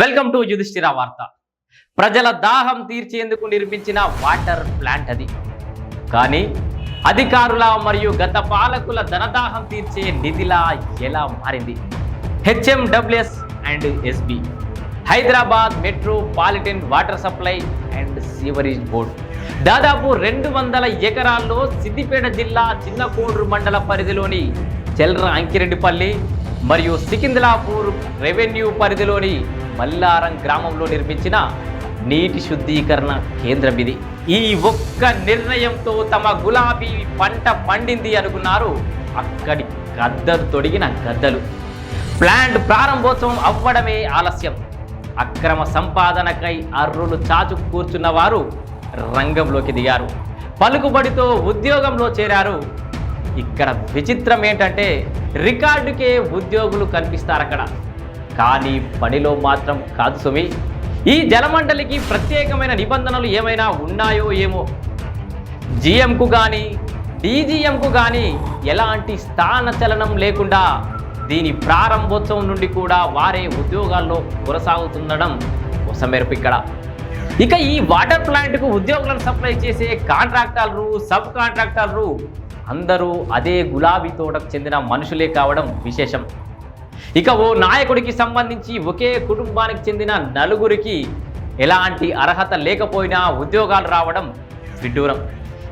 Welcome to Yudhishthira వార్త ప్రజల దాహం తీర్చేందుకు నిర్మించిన వాటర్ ప్లాంట్ అది. కానీ అధికారుల మరియు గత పాలకుల ధనదాహం తీర్చే నిధిలా ఎలా మారింది? HMWS and SB Hyderabad metropolitan water supply and sewerage board దాదాపు రెండు వందల ఎకరాల్లో సిద్దిపేట జిల్లా చిన్నకోడ్రు మండల పరిధిలోని చెల్ర అంకిరెడ్డిపల్లి మరియు సికింద్లాపూర్ రెవెన్యూ పరిధిలోని మల్లారం గ్రామంలో నిర్మించిన నీటి శుద్ధీకరణ కేంద్రం ఇది. ఈ ఒక్క నిర్ణయంతో తమ గులాబీ పంట పండింది అనుకున్నారు. అక్కడి గద్దలు తొడిగిన గద్దలు. ప్లాంట్ ప్రారంభోత్సవం అవ్వడమే ఆలస్యం. అక్రమ సంపాదనకై అర్రులు చాచు కూర్చున్న వారు రంగంలోకి దిగారు. పలుకుబడితో ఉద్యోగంలో చేరారు. ఇక్కడ విచిత్రం ఏంటంటే రికార్డుకే ఉద్యోగులు కనిపిస్తారు అక్కడ కానీ పనిలో మాత్రం కాదు సుమి. ఈ జలమండలికి ప్రత్యేకమైన నిబంధనలు ఏమైనా ఉన్నాయో ఏమో? జిఎంకు కానీ డీజీఎంకు కానీ ఎలాంటి స్థాన చలనం లేకుండా దీని ప్రారంభోత్సవం నుండి కూడా వారే ఉద్యోగాల్లో కొనసాగుతుండడం కొసమెరుపు ఇక్కడ. ఇక ఈ వాటర్ ప్లాంట్కు ఉద్యోగులను సప్లై చేసే కాంట్రాక్టర్లు సబ్ కాంట్రాక్టర్లు అందరూ అదే గులాబీ తోటకు చెందిన మనుషులే కావడం విశేషం. ఇక ఓ నాయకుడికి సంబంధించి ఒకే కుటుంబానికి చెందిన నలుగురికి ఎలాంటి అర్హత లేకపోయినా ఉద్యోగాలు రావడం విడ్డూరం.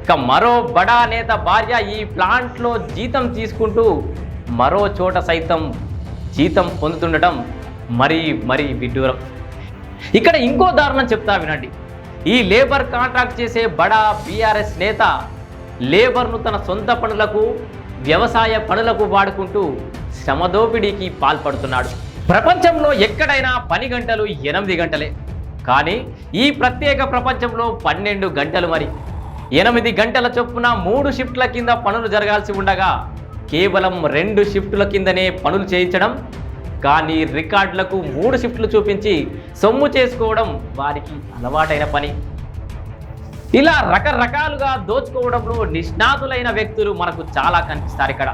ఇక మరో బడా నేత భార్య ఈ ప్లాంట్లో జీతం తీసుకుంటూ మరో చోట సైతం జీతం పొందుతుండటం మరీ మరీ విడ్డూరం. ఇక్కడ ఇంకో దారుణం చెప్తా వినండి. ఈ లేబర్ కాంట్రాక్ట్ చేసే బడా బీఆర్ఎస్ నేత లేబర్ను తన సొంత పనులకు వ్యవసాయ పనులకు వాడుకుంటూ శ్రమదోపిడీకి పాల్పడుతున్నాడు. ప్రపంచంలో ఎక్కడైనా పని గంటలు ఎనిమిది గంటలే. కానీ ఈ ప్రత్యేక ప్రపంచంలో పన్నెండు గంటలు మరి. ఎనిమిది గంటల చొప్పున మూడు షిఫ్ట్ల కింద పనులు జరగాల్సి ఉండగా కేవలం రెండు షిఫ్టుల కిందనే పనులు చేయించడం కానీ రికార్డులకు మూడు షిఫ్ట్లు చూపించి సొమ్ము చేసుకోవడం వారికి అలవాటైన పని. ఇలా రకరకాలుగా దోచుకోవడంలో నిష్ణాతులైన వ్యక్తులు మనకు చాలా కనిపిస్తారు ఇక్కడ.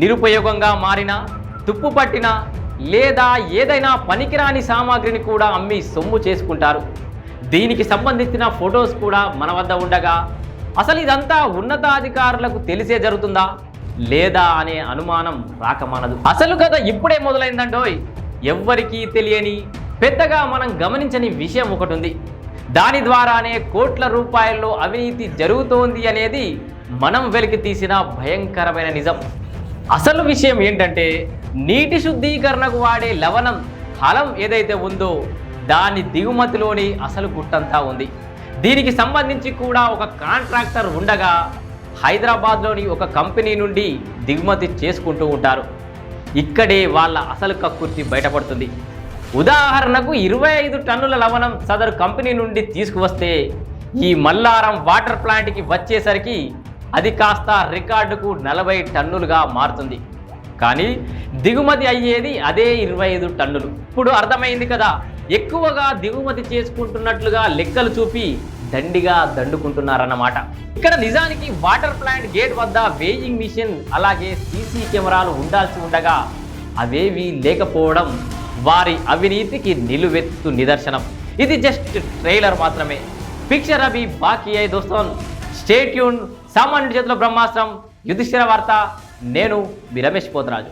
నిరుపయోగంగా మారిన తుప్పుపట్టిన లేదా ఏదైనా పనికిరాని సామాగ్రిని కూడా అమ్మి సొమ్ము చేసుకుంటారు. దీనికి సంబంధించిన ఫొటోస్ కూడా మన వద్ద ఉండగా అసలు ఇదంతా ఉన్నతాధికారులకు తెలిసే జరుగుతుందా? లేదా అనే అనుమానం రాకమానదు అసలు కథ ఇప్పుడే మొదలైందండోయ్! ఎవ్వరికీ తెలియని పెద్దగా మనం గమనించని విషయం ఒకటి ఉంది దాని ద్వారానే కోట్ల రూపాయల్లో అవినీతి జరుగుతోంది అనేది మనం వెలికి తీసిన భయంకరమైన నిజం. అసలు విషయం ఏంటంటే నీటి శుద్ధీకరణకు వాడే లవణం హలం ఏదైతే ఉందో దాని దిగుమతిలోని అసలు గుట్టంతా ఉంది. దీనికి సంబంధించి కూడా ఒక కాంట్రాక్టర్ ఉండగా హైదరాబాద్లోని ఒక కంపెనీ నుండి దిగుమతి చేసుకుంటూ ఉంటారు. ఇక్కడే వాళ్ళ అసలు కక్కుర్తి బయటపడుతుంది. ఉదాహరణకు ఇరవై ఐదు టన్నుల లవణం సదరు కంపెనీ నుండి తీసుకువస్తే ఈ మల్లారం వాటర్ ప్లాంట్కి వచ్చేసరికి అది కాస్త రికార్డుకు నలభై టన్నులుగా మారుతుంది. కానీ దిగుమతి అయ్యేది అదే ఇరవై ఐదు టన్నులు. ఇప్పుడు అర్థమైంది కదా? ఎక్కువగా దిగుమతి చేసుకుంటున్నట్లుగా లెక్కలు చూపి దండిగా దండుకుంటున్నారన్నమాట. ఇక్కడ నిజానికి వాటర్ ప్లాంట్ గేట్ వద్ద వేయింగ్ మిషన్ అలాగే సీసీ కెమెరాలు ఉండాల్సి ఉండగా అవేవి లేకపోవడం వారి అవినీతికి నిలువెత్తు నిదర్శనం. ఇది జస్ట్ ట్రైలర్ మాత్రమే. పిక్చర్ అవి బాకీ అయి దోస్తాన్. స్టేట్యూన్ సామాన్యుడి చేతిలో బ్రహ్మాస్త్రం యుధిష్ఠిర వార్త నేను మీ రమేష్ పోతరాజు.